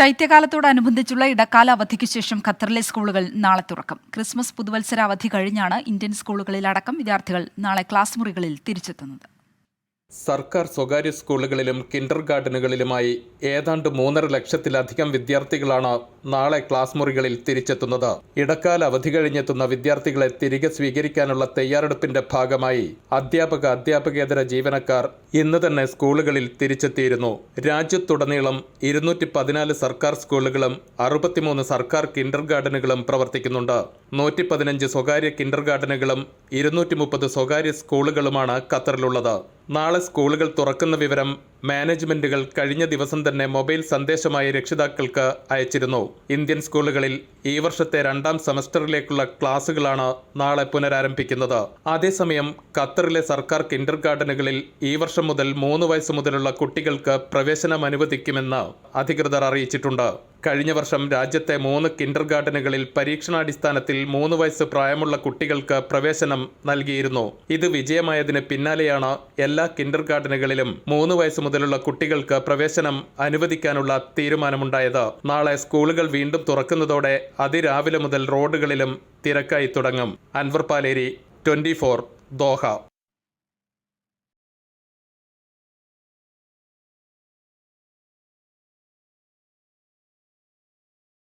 ശൈത്യകാലത്തോടനുബന്ധിച്ചുള്ള ഇടക്കാല അവധിക്ക് ശേഷം ഖത്തറിലെ സ്കൂളുകൾ നാളെ തുറക്കും. ക്രിസ്മസ് പുതുവത്സര അവധി കഴിഞ്ഞാണ് ഇന്ത്യൻ സ്കൂളുകളിലടക്കം വിദ്യാർത്ഥികൾ നാളെ ക്ലാസ് മുറികളിൽ തിരിച്ചെത്തുന്നത്. സർക്കാർ സ്വകാര്യ സ്കൂളുകളിലും കിൻഡർ ഗാർഡനുകളിലുമായി ഏതാണ്ട് മൂന്നര ലക്ഷത്തിലധികം വിദ്യാർത്ഥികളാണ് നാളെ ക്ലാസ് മുറികളിൽ തിരിച്ചെത്തുന്നത്. ഇടക്കാല അവധി കഴിഞ്ഞെത്തുന്ന വിദ്യാർത്ഥികളെ തിരികെ സ്വീകരിക്കാനുള്ള തയ്യാറെടുപ്പിന്റെ ഭാഗമായി അധ്യാപക അധ്യാപകേതര ജീവനക്കാർ ഇന്ന് തന്നെ സ്കൂളുകളിൽ തിരിച്ചെത്തിയിരുന്നു. രാജ്യത്തുടനീളം ഇരുന്നൂറ്റി പതിനാല് സർക്കാർ സ്കൂളുകളും അറുപത്തിമൂന്ന് സർക്കാർ കിൻഡർ ഗാർഡനുകളും പ്രവർത്തിക്കുന്നുണ്ട്. നൂറ്റി പതിനഞ്ച് സ്വകാര്യ കിൻഡർ ഗാർഡനുകളും ഇരുന്നൂറ്റി മുപ്പത് സ്വകാര്യ സ്കൂളുകളുമാണ് ഖത്തറിലുള്ളത്. നാളെ സ്കൂളുകൾ തുറക്കുന്ന വിവരം മാനേജ്മെന്റുകൾ കഴിഞ്ഞ ദിവസം തന്നെ മൊബൈൽ സന്ദേശമായി രക്ഷിതാക്കൾക്ക് അയച്ചിരുന്നു. ഇന്ത്യൻ സ്കൂളുകളിൽ ഈ വർഷത്തെ രണ്ടാം സെമസ്റ്ററിലേക്കുള്ള ക്ലാസുകളാണ് നാളെ പുനരാരംഭിക്കുന്നത്. അതേസമയം ഖത്തറിലെ സർക്കാർ കിൻഡർ ഗാർഡനുകളിൽ ഈ വർഷം മുതൽ മൂന്ന് വയസ്സ് മുതലുള്ള കുട്ടികൾക്ക് പ്രവേശനം അനുവദിക്കുമെന്ന് അധികൃതർ അറിയിച്ചിട്ടുണ്ട്. കഴിഞ്ഞ വർഷം രാജ്യത്തെ മൂന്ന് കിൻഡർ ഗാർഡനുകളിൽ പരീക്ഷണാടിസ്ഥാനത്തിൽ മൂന്ന് വയസ്സ് പ്രായമുള്ള കുട്ടികൾക്ക് പ്രവേശനം നൽകിയിരുന്നു. ഇത് വിജയമായതിന് പിന്നാലെയാണ് എല്ലാ കിൻഡർ ഗാർഡനുകളിലും മൂന്ന് വയസ്സ് മുതലുള്ള കുട്ടികൾക്ക് പ്രവേശനം അനുവദിക്കാനുള്ള തീരുമാനമുണ്ടായത്. നാളെ സ്കൂളുകൾ വീണ്ടും തുറക്കുന്നതോടെ അതിരാവിലെ മുതൽ റോഡുകളിലും തിരക്കായി തുടങ്ങും. Anwar Paleri twenty Doha.